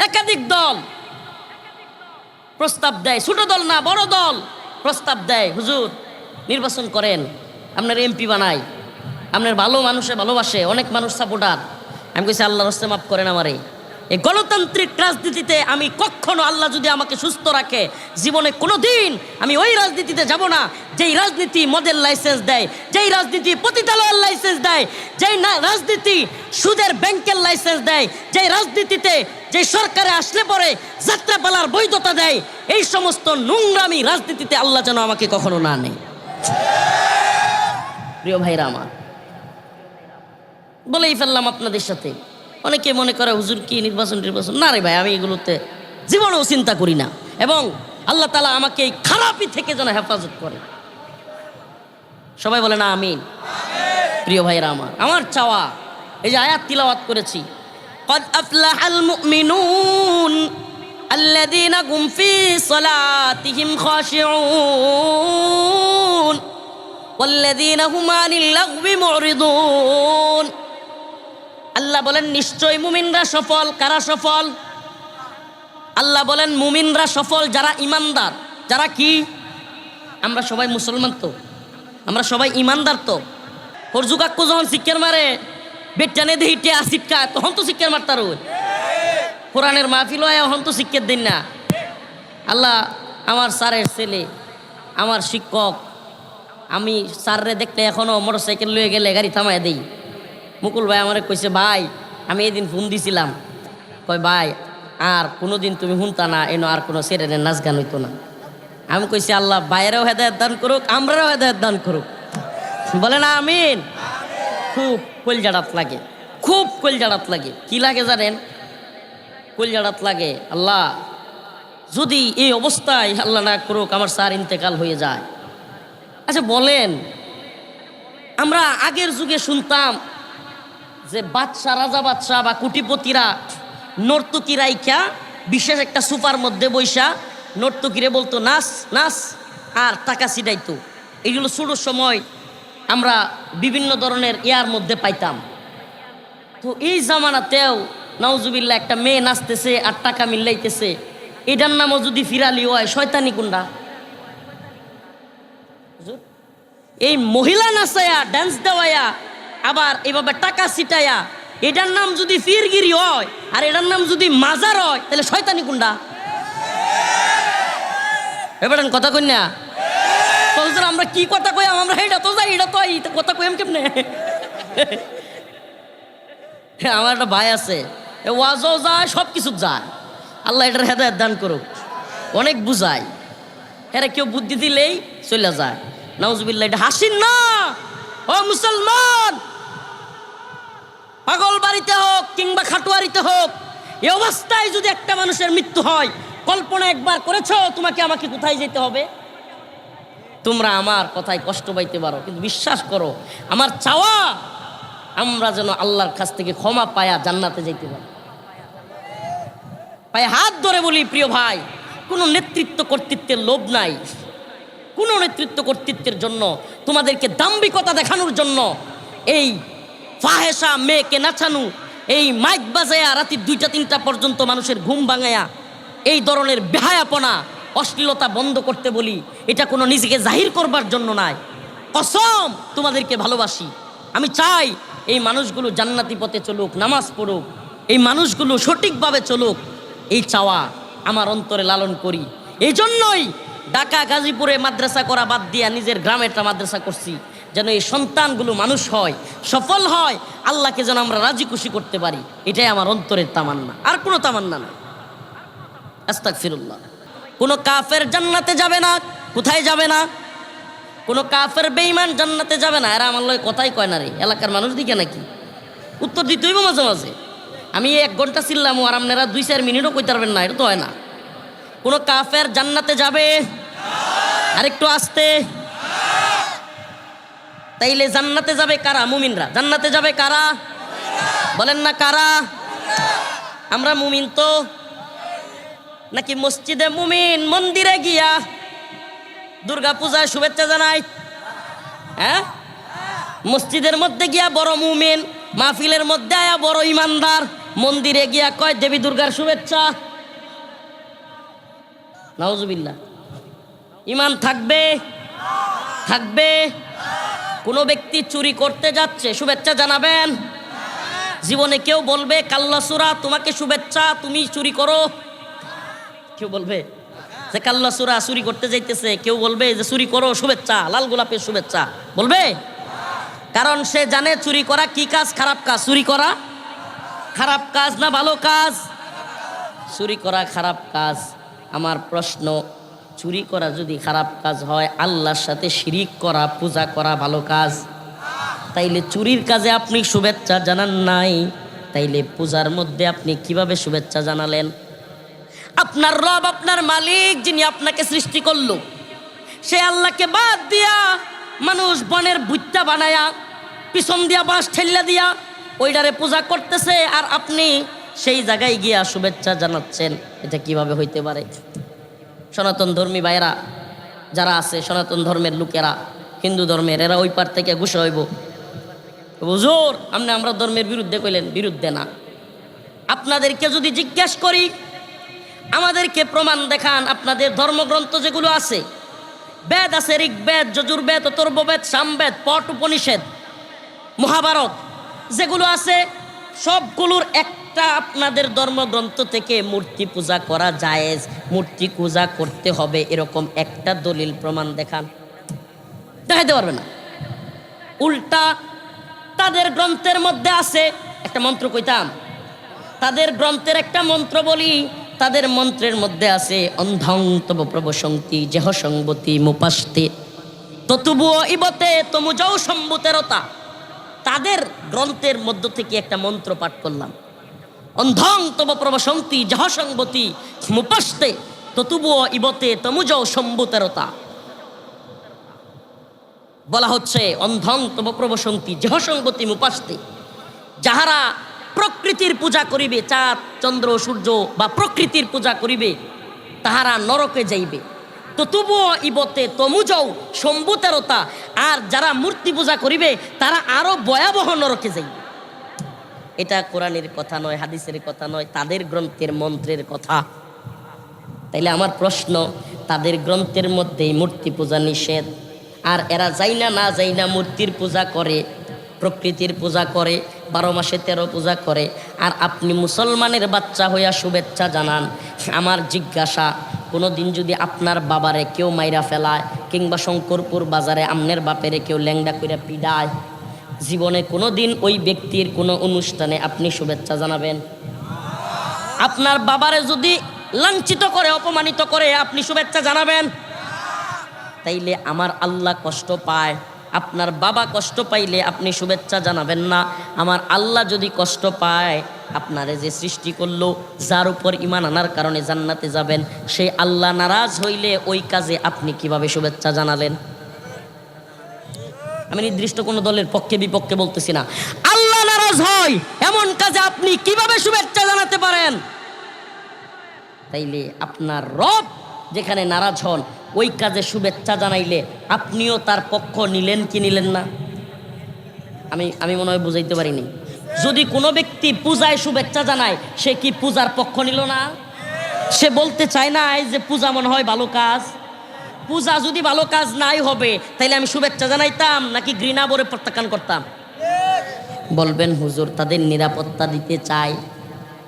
একাধিক দল। প্রস্তাব দেয়। ছোট দল না, বড় দল। প্রস্তাব দেয়, হুজুর, নির্বাচন করেন। আপনার এমপি বানাই। আপনার ভালো মানুষে ভালোবাসে, অনেক মানুষ সাপোর্টার আমি কইছি আল্লাহ রস্তে মাফ করেন আমারে। এই গণতান্ত্রিক রাজনীতিতে আমি কখনো আল্লাহ যদি আমাকে সুস্থ রাখে, জীবনে কোনো দিন আমি ওই রাজনীতিতে যাব না, যেই রাজনীতি মদের লাইসেন্স দেয়, যেই রাজনীতি পতিতালয়ের লাইসেন্স দেয়, যেই রাজনীতি সুদের ব্যাংকের লাইসেন্স দেয়, যেই রাজনীতিতে যে সরকারে আসলে পরে যাত্রাপালার বৈধতা দেয়, এই সমস্ত নোংরামি রাজনীতিতে আল্লাহ যেন আমাকে কখনো না নেই প্রিয় ভাইরা আমার, বলেই ফেললাম আপনাদের সাথে। অনেকে মনে করে হুজুর কি নির্বাচন নির্বাচন না রে ভাই আমি এগুলোতে জীবনেও চিন্তা করি না এবং আল্লাহ তালা আমাকে এই খারাপই থেকে যেন হেফাজত করে সবাই বলে না আমিন প্রিয় ভাইরা আমার আমার চাওয়া এই যে আয়াত তিলাওয়াত করেছি قد أفلح المؤمنون الذين هم في صلاتهم خاشعون والذين هم عن اللغو معرضون আল্লাহ বলেন নিশ্চয় মুমিনরা সফল। কারা সফল? আল্লাহ বলেন, মুমিনরা সফল যারা ইমানদার। যারা কি? আমরা সবাই মুসলমান তো। আমরা সবাই ইমানদার তো। হরজু যখন শিক্ষার মারে বেটানে দেহি টে আসিট কা তখন তো শিক্ষার মারতার কোরআনের মাহফিল হয় এখন তো শিক্ষার দিন না। আল্লাহ, আমার স্যারের ছেলে, আমার শিক্ষক, আমি স্যাররে দেখলে এখনও মোটর সাইকেল লয়ে গেলে গাড়ি থামায় দেই। মুকুল ভাই আমারে কইছে, ভাই, আমি এদিন ফোন দিছিলাম। কয়, ভাই, আর কোনো দিন তুমি শুনতা না, এনো আর কোনো সেরেনের নাচ গান হইতো না। আমি কইছি, আল্লাহ বাইরেও হেদায়ত দান করুক, আমরাও হেদায়ত দান করুক। বলে না আমিন। খুব কলজাড়াত লাগে, খুব কলজাড়াত লাগে। কি লাগে জানেন? কলজাড়াত লাগে, আল্লাহ, যদি এই অবস্থায় আল্লাহ না করুক, আমার স্যার ইন্তেকাল হয়ে যায়। আচ্ছা বলেন, আমরা আগের যুগে শুনতাম যে বাদশা, রাজা বাদশা বা কুটিপতিরা নর্তকী রাইখা বিশেষ একটা সুপার মধ্যে বৈশা, নর্তকীরে বলতো নাচ নাচ আর টাকা ছিটাইতো এগুলো ছোটোর সময় আমরা বিভিন্ন ধরনের ইয়ার মধ্যে পাইতাম। তো এই জামানাতেও নাউজুবিল্লা একটা মেয়ে নাচতেছে আর টাকা মিল্লাইতেছে এটার নামও যদি ফিরালি হয়, শয়তানি কুন্ডা। এই মহিলা নাচায়া ড্যান্স দেওয়ায়া আবার এভাবে টাকা ছিটায়া এটার নাম যদি ফিরগিরি হয়, আর এটার নাম যদি মাজার হয়, তাহলে শয়তানি কুন্ডা এবার কথা কই না? আমরা কি কথা কই আমরা এটা তো যাই এটা তো কথা কইম কেমনে? আমার একটা ভাই আছে ওয়াজও যায় সব কিছু যায়। আল্লাহ এটার হেদায়ত দান করুক। অনেক বুঝায়। হ্যাঁ কেউ বুদ্ধি দিলেই চলে যায়। নাউজুবিল্লাহ, এটা হাসিন না। ও মুসলমান! পাগল বাড়িতে হোক কিংবা খাটুয়ারিতে হোক, এ অবস্থায় যদি একটা মানুষের মৃত্যু হয়, কল্পনা একবার করেছ তোমাকে আমাকে কোথায় যেতে হবে? তোমরা আমার কথায় কষ্ট পাইতে পারো, কিন্তু বিশ্বাস করো, আমার চাওয়া আমরা যেন আল্লাহর কাছ থেকে ক্ষমা পায়া জান্নাতে যেতে পারি। পায়ে হাত ধরে বলি, প্রিয় ভাই, কোনো নেতৃত্ব কর্তৃত্বের লোভ নাই। কোনো নেতৃত্ব কর্তৃত্বের জন্য, তোমাদেরকে দাম্ভিকতা দেখানোর জন্য এই ফাহেসা মেয়েকে নাচানো এই মাইক বাজায়া রাতি দুইটা তিনটা পর্যন্ত মানুষের ঘুম ভাঙায়া, এই ধরনের বেহায়াপনা, অশ্লীলতা বন্ধ করতে বলি, এটা কোনো নিজেকে জাহির করবার জন্য নয় কসম, তোমাদেরকে ভালোবাসি। আমি চাই এই মানুষগুলো জান্নাতি পথে চলুক, নামাজ পড়ুক, এই মানুষগুলো সঠিকভাবে চলুক। এই চাওয়া আমার অন্তরে লালন করি। এই জন্যই ঢাকা, গাজীপুরে মাদ্রাসা করা বাদ দিয়া নিজের গ্রামে একটা মাদ্রাসা করছি। যেন এই সন্তানগুলো মানুষ হয়, সফল হয়, আল্লাহকে যেন আমরা রাজি খুশি করতে পারি, এটাই আমার অন্তরের তামান্না। আর কোনো তামান্না না। আস্তাক ফিরুল্লাহ কোনো কাফের জান্নাতে যাবে না, কোথায় যাবে না? কোনো কাফের বেইমান জান্নাতে যাবে না। এরা আমার লয় কথাই কয় না রে। এলাকার মানুষ দিকে নাকি? উত্তর দিতে হইব মাঝে মাঝে। আমি এক ঘণ্টা ছিলাম আর আপনারা দুই চার মিনিটও কইতে পারবেন না, এটা তো হয় না। কোনো কাফের জান্নাতে যাবে? আরেকটু আসতে। তাইলে জান্নাতে যাবে কারা মুমিনরা? জান্নাতে যাবে কারা? বলেন না কারা? আমরা মুমিন তো। নাকি মসজিদে মুমিন, মন্দিরে গিয়া দুর্গা পূজায় শুভেচ্ছা জানাই? হ্যাঁ? মসজিদের মধ্যে গিয়া বড় মুমিন, মাহফিলের মধ্যে আয়া বড় ইমানদার, মন্দিরে গিয়া কয়, দেবী দুর্গার শুভেচ্ছা। নাউজুবিল্লাহ। ইমান থাকবে? থাকবে। কোনো ব্যক্তি চুরি করতে যাচ্ছে, শুভেচ্ছা জানাবেন? জীবনে কেউ বলবে কাল্লাসুরা তোমাকে শুভেচ্ছা, তুমি চুরি করো। কেউ বলবে যে কাল্লাসুরা চুরি করতে যাইতেছে। কেউ বলবে যে, চুরি করো, শুভেচ্ছা, লাল গোলাপের শুভেচ্ছা। বলবে? কারণ সে জানে চুরি করা কি কাজ, খারাপ কাজ? চুরি করা খারাপ কাজ না ভালো কাজ? চুরি করা খারাপ কাজ? আমার প্রশ্ন চুরি করা যদি খারাপ কাজ হয়, আল্লাহর সাথে শিরিক করা, পূজা করা ভালো কাজ। তাইলে চুরির কাজে আপনি শুভেচ্ছা জানান নাই। তাইলে পূজার মধ্যে আপনি কীভাবে শুভেচ্ছা জানালেন? আপনার রব, আপনার মালিক যিনি আপনাকে সৃষ্টি করল, সে আল্লাহকে বাদ দিয়া মানুষ বনের বুত্তা বানায়া, পিছন দিয়া বাঁশ ঠেল্লা দিয়া ওইটারে পূজা করতেছে, আর আপনি সেই জায়গায় গিয়া শুভেচ্ছা জানাচ্ছেন। এটা কীভাবে হইতে পারে? সনাতন ধর্মী ভাইয়েরা, যারা আছে সনাতন ধর্মের লোকেরা, হিন্দু ধর্মের, এরা ওই পার থেকে ঘুষে হইব। হুজুর, আপনি আমরা ধর্মের বিরুদ্ধে কইলেন, বিরুদ্ধে না। আপনাদেরকে যদি জিজ্ঞেস করি, আমাদেরকে প্রমাণ দেখান আপনাদের ধর্মগ্রন্থ যেগুলো আছে। বেদ আছে ঋগ্বেদ যজুর্বেদ অতর্ববেদ সামবেদ পট উপনিষেদ, মহাভারত, যেগুলো আছে, সবগুলোর একটা আপনাদের ধর্মগ্রন্থ থেকে মূর্তি পূজা করা জায়েজ। মূর্তি পূজা করতে হবে এরকম একটা দলিল প্রমাণ দেখান। দেখাইতে পারবে না? উল্টা তাদের গ্রন্থের মধ্যে আছে একটা মন্ত্র কইতাম। তাদের গ্রন্থের একটা মন্ত্র বলি, তাদের মন্ত্রের মধ্যে আছে, অন্ধং তব প্রবসংতি যেহ সংবতী মুপাস্তে। ততুবুয় ইবতে তমুজৌ সম্বুতেরতা। তাদের গ্রন্থের মধ্য থেকে একটা মন্ত্র পাঠ করলাম। অন্ধং তব প্রবসংতি যেহ সংবতী মুপাস্তে ততুবুয় ইবতে তমুজৌ সম্বুতেরতা। বলা হচ্ছে, অন্ধং তব প্রবসন্তি সঙ্গতি, মুপাস্তে, যাহারা প্রকৃতির পূজা করিবে, চাঁদ, চন্দ্র, সূর্য বা প্রকৃতির পূজা করিবে, তাহারা নরকে যাইবে। তো তবুও ইবতে, তমুজও সম্ভুতেরতা আর যারা মূর্তি পূজা করিবে, তারা আরও ভয়াবহ নরকে যাইবে। এটা কোরআনের কথা নয়, হাদিসের কথা নয়, তাদের গ্রন্থের মন্ত্রের কথা। তাইলে আমার প্রশ্ন, তাদের গ্রন্থের মধ্যেই মূর্তি পূজা নিষেধ? আর এরা যাই না না যাই না মূর্তির পূজা করে, প্রকৃতির পূজা করে, বারো মাসে তেরো পূজা করে। আর আপনি মুসলমানের বাচ্চা হইয়া শুভেচ্ছা জানান, আমার জিজ্ঞাসা কোনো দিন যদি আপনার বাবারে কেউ মাইরা ফেলায়, কিংবা শঙ্করপুর বাজারে আমনের বাপেরে কেউ ল্যাংডা করে পিডায় জীবনে কোনো দিন ওই ব্যক্তির কোনো অনুষ্ঠানে আপনি শুভেচ্ছা জানাবেন? আপনার বাবারে যদি লাঞ্ছিত করে, অপমানিত করে আপনি শুভেচ্ছা জানাবেন? তাইলে আমার আল্লাহ কষ্ট পায়। আপনার বাবা কষ্ট পাইলে আপনি শুভেচ্ছা জানাবেন না। আমার আল্লাহ যদি কষ্ট পায়, আপনারে যে সৃষ্টি করল, যার উপর ইমান আনার কারণে জান্নাতে যাবেন, সেই আল্লাহ নারাজ হইলে ওই কাজে আপনি কীভাবে শুভেচ্ছা জানালেন? আমি নির্দিষ্ট কোনো দলের পক্ষে, বিপক্ষে বলতেছি না। আল্লাহ নারাজ হয়, এমন কাজে আপনি কীভাবে শুভেচ্ছা জানাতে পারেন? তাইলে আপনার রব যেখানে নারাজ হন, ওই কাজে শুভেচ্ছা জানাইলে আপনিও তার পক্ষ নিলেন কি নিলেন না? আমি আমি মনে হয় বুঝাইতে পারিনি। যদি কোনো ব্যক্তি পূজায় শুভেচ্ছা জানায়, সে কি পূজার পক্ষ নিল না? সে বলতে চায় না যে পূজা মনে হয় ভালো কাজ। পূজা যদি ভালো কাজ নাই হবে, তাইলে আমি শুভেচ্ছা জানাইতাম, নাকি ঘৃণা বলে প্রত্যাখ্যান করতাম? বলবেন, হুজুর, তাদের নিরাপত্তা দিতে চাই।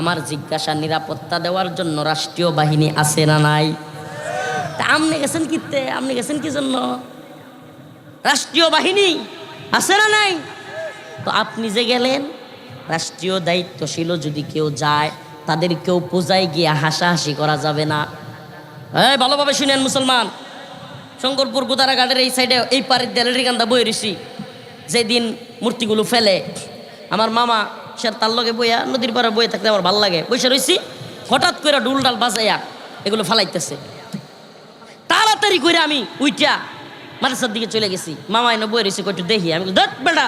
আমার জিজ্ঞাসা নিরাপত্তা দেওয়ার জন্য রাষ্ট্রীয় বাহিনী আছে না নাই? তা আপনি গেছেন কিতে আপনি গেছেন কি জন্য? রাষ্ট্রীয় বাহিনী আছে না নাই? তো আপনি যে গেলেন, রাষ্ট্রীয় দায়িত্বশীল যদি কেউ যায় তাদের কেউ পূজায় গিয়ে হাসাহাসি করা যাবে না। হ্যাঁ ভালোভাবে শুনেন মুসলমান। শঙ্করপুর গোদারাঘাটের এই সাইডে এই পাড়ের দেলের গান্দা বই ঋষি। যেদিন মূর্তিগুলো ফেলে, আমার মামা সে তার লগে বইয়া নদীর পাড়ে বয়ে থাকতে আমার ভালো লাগে। বসে রইছি, হঠাৎ করে ডুল ডাল বাজাইয়া এগুলো ফালাইতেছে। তাড়াতাড়ি করে আমি উইটা মাদ্রাসার দিকে চলে গেছি। মামা এনে বই রয়েছে একটু দেখি। আমি দেখ বেটা,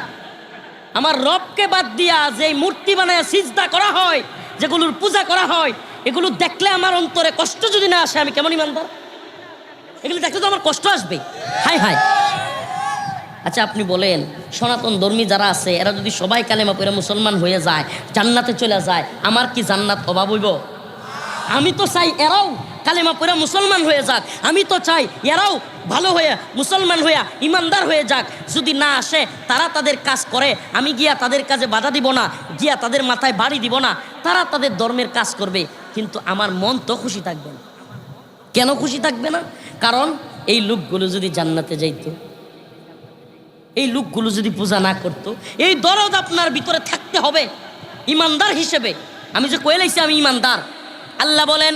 আমার রবকে বাদ দিয়া যে মূর্তি বানায় সিজদা করা হয়, যেগুলোর পূজা করা হয়, এগুলো দেখলে আমার অন্তরে কষ্ট যদি না আসে, আমি কেমন ইমানদার? এগুলো দেখতে তো আমার কষ্ট আসবে। হাই হাই আচ্ছা আপনি বলেন, সনাতন ধর্মী যারা আছে, এরা যদি সবাই কালেমা পড়ে মুসলমান হয়ে যায়, জান্নাতে চলে যায়, আমার কি জান্নাত অভাব হইব? আমি তো চাই এরাও কালেমা পড়ে মুসলমান হয়ে যাক। আমি তো চাই এরাও ভালো হয়ে, মুসলমান হইয়া ইমানদার হয়ে যাক। যদি না আসে, তারা তাদের কাজ করে, আমি গিয়া তাদের কাজে বাধা দিব না, গিয়া তাদের মাথায় বাড়ি দিব না, তারা তাদের ধর্মের কাজ করবে। কিন্তু আমার মন তো খুশি থাকবে না। কেন খুশি থাকবে না? কারণ এই লোকগুলো যদি জান্নাতে যাইতো এই লোকগুলো যদি পূজা না করতো এই দরদ আপনার ভিতরে থাকতে হবে ইমানদার হিসেবে আমি যে কয়ে লাইছি আমি ইমানদার আল্লাহ বলেন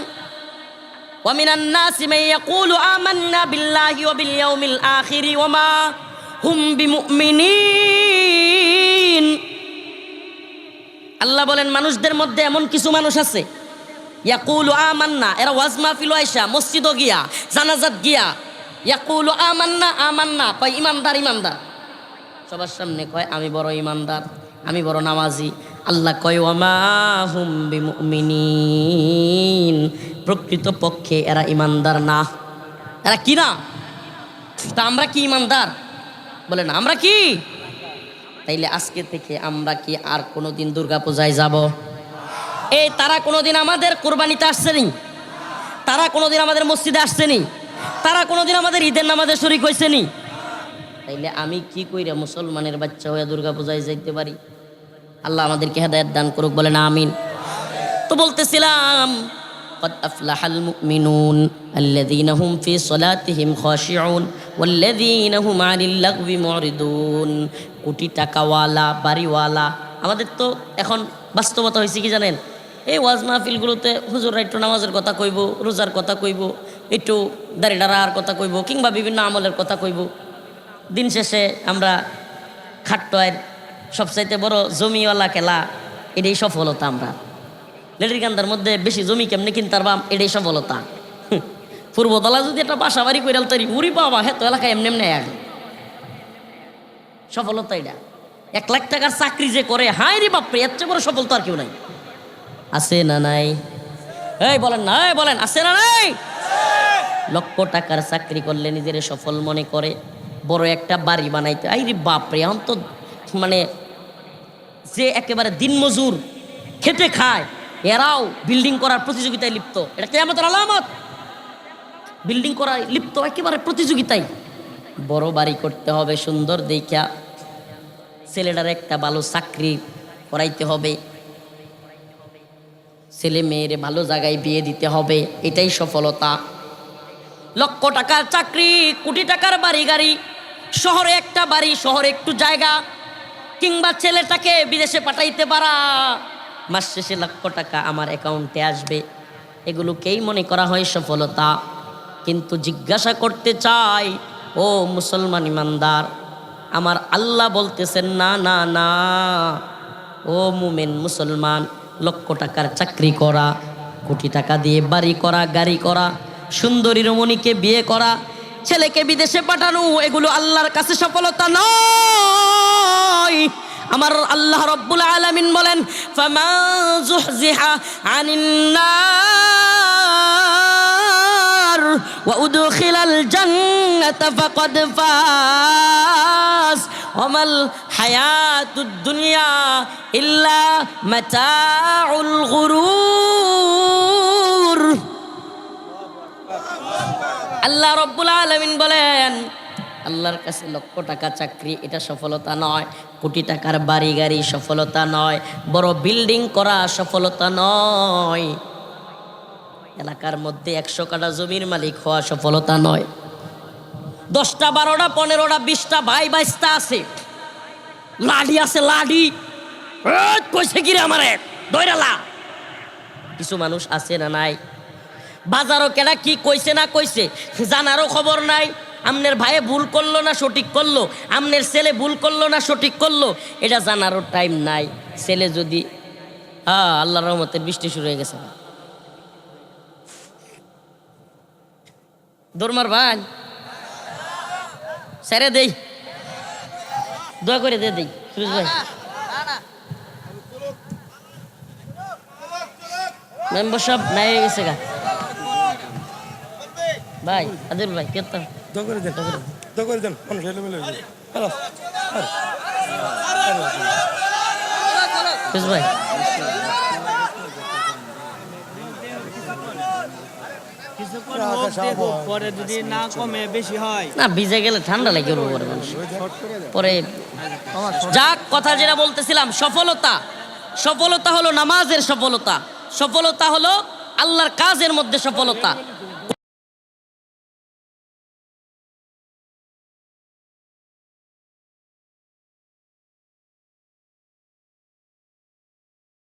ومن الناس من يقول آمنا بالله وباليوم الآخر وما هم بمؤمنين আল্লাহ বলেন মানুষদের মধ্যে এমন কিছু মানুষ আছে ইয়াকুলু আমান্না, এরা ওয়াজ মাহফিল আয়সা মসজিদও গিয়া, জানাজাত গিয়া, ইয়াকুলু আমান্না আমান্না, কয় ইমানদার ইমানদার। সবার সামনে কয়, আমি বড় ইমানদার, আমি বড় নামাজি। আল্লাহ কয়, ওয়ামা হুম বিমুমিনিন। প্রকৃত পক্ষে এরা ইমানদার না। এরা কি না? তা আমরা কি ইমানদার? বলে না, আমরা কি? তাইলে আজকে থেকে আমরা কি আর কোনোদিন দুর্গা পূজায় যাব? এই তারা কোনোদিন আমাদের কোরবানিতে আসছে নি তারা কোনোদিন আমাদের মসজিদে আসছে নি তারা কোনোদিন আমাদের ঈদের নামাজে শরিক হয়েছে নি তাইলে আমি কি কইরা মুসলমানের বাচ্চা হয়ে দুর্গা পূজায় যাইতে পারি আল্লাহ আমাদেরকে হেদায়ত দান করুক বলেন আমিন তো বলতেছিলাম قد أفلح المؤمنون الذين هم في صلاتهم خاشعون والذين هم عن اللغو معرضون কোটি টাকাওয়ালা বাড়িওয়ালা আমাদের তো এখন বাস্তবতা হয়েছে কি জানেন এই ওয়াজ মাহফিলগুলোতে হুজুর একটু নামাজের কথা কইব, রোজার কথা কইব, একটু দাড়ি ডাড়ার কথা কইব, কিংবা বিভিন্ন আমলের কথা কইব। দিন শেষে আমরা খাট্টয়ের সবচাইতে বড় জমিওয়ালা খেলা, এটাই সফলতা আমরা। লেডিরকান্দার মধ্যে বেশি জমি কেমনি কিনতার বাম এটাই সফলতা। পূর্বতলা যদি একটা বাসা বাড়ি করে তৈরি উড়ি বাবা হ্যাঁ তো এলাকায় এমনি এমনি আগে। সফলতা এটা। এক লাখ টাকার চাকরি যে করে হাই রে বাপরে, এর চেয়ে বড় সফলতা আর কেউ নাই। আছে না নাই? এই বলেন না বলেন, আছে না নাই? লক্ষ টাকার চাকরি করলে নিজের সফল মনে করে, বড় একটা বাড়ি বানাইতে। আই রে বাপরে, এখন তো মানে যে একেবারে দিনমজুর খেটে খায়, এরাও বিল্ডিং করার প্রতিযোগিতায় লিপ্ত। এটা কেমতের আলামত। বিল্ডিং করায় লিপ্ত একেবারে প্রতিযোগিতায়। বড় বাড়ি করতে হবে সুন্দর দেখা ছেলেটার একটা ভালো চাকরি করাইতে হবে। ছেলে মেয়েরে ভালো জায়গায় বিয়ে দিতে হবে, এটাই সফলতা। লক্ষ টাকার চাকরি, কোটি টাকার বাড়ি গাড়ি, শহরে একটা বাড়ি, শহরে একটু জায়গা, কিংবা ছেলেটাকে বিদেশে পাঠাইতে পারা। মাস শেষে লক্ষ টাকা আমার অ্যাকাউন্টে আসবে। এগুলোকেই মনে করা হয় সফলতা। কিন্তু জিজ্ঞাসা করতে চাই, ও মুসলমান ইমানদার, আমার আল্লাহ বলতেছেন, না না না। ও মুমেন মুসলমান লক্ষ টাকার চাকরি করা, কোটি টাকা দিয়ে বাড়ি করা, গাড়ি করা, সুন্দরী রমণীকে বিয়ে করা, ছেলেকে বিদেশে পাঠানো, এগুলো আল্লাহর কাছে সফলতা নয়। আমার আল্লাহ রব্বুল আলামিন বলেন, ফামা জুহজিহা আনিন নার ওয়া হায়াতুদ দুনিয়া ইল্লা মাতাউল গুরুর। আল্লাহ রব্বুল আলমিন বলেন, আল্লাহর কাছে লক্ষ টাকা চাকরি, এটা সফলতা নয়। কোটি টাকার বাড়ি গাড়ি সফলতা নয়। বড় বিল্ডিং করা সফলতা নয়। এলাকার মধ্যে একশো কাটা জমির মালিক হওয়া সফলতা নয়। দশটা, বারোটা, পনেরোটা, বিশটা ভাই বাইশটা আছে। লাডি আছে, লাডি। কইছে কি রে আমারে? দৈরালা। কিছু মানুষ আছে না নাই? বাজারও কেনা কি কইছে না কইছে, জানারও খবর নাই। আমনের ভাইয়ে ভুল করল না, সঠিক করল? আমনের ছেলে ভুল করল না, সঠিক করল? এটা জানারও টাইম নাই। ছেলে যদি হ্যাঁ আল্লাহ রহমতের বৃষ্টি শুরু হয়ে গেছে। দৌড়মার ভাই। স্যারে দেই। দোয়া করে দে দেই সুরেশ ভাই। মেম্বার সব নাই হয়ে গেছে গা। ভাই আদিল ভাই কেতাম দো করে দেন দো করে দেন মানুষ এলোমেলো হয়ে যাবে। বেশ ভাই। কিছুক্ষণ হোক দেখো, পরে যদি না কমে বেশি হয়। না ভিজে গেলে ঠান্ডা লাগে পরে যাক, কথা যেটা বলতেছিলাম, সফলতা। সফলতা হলো নামাজের সফলতা। সফলতা হলো আল্লাহর কাজের মধ্যে সফলতা।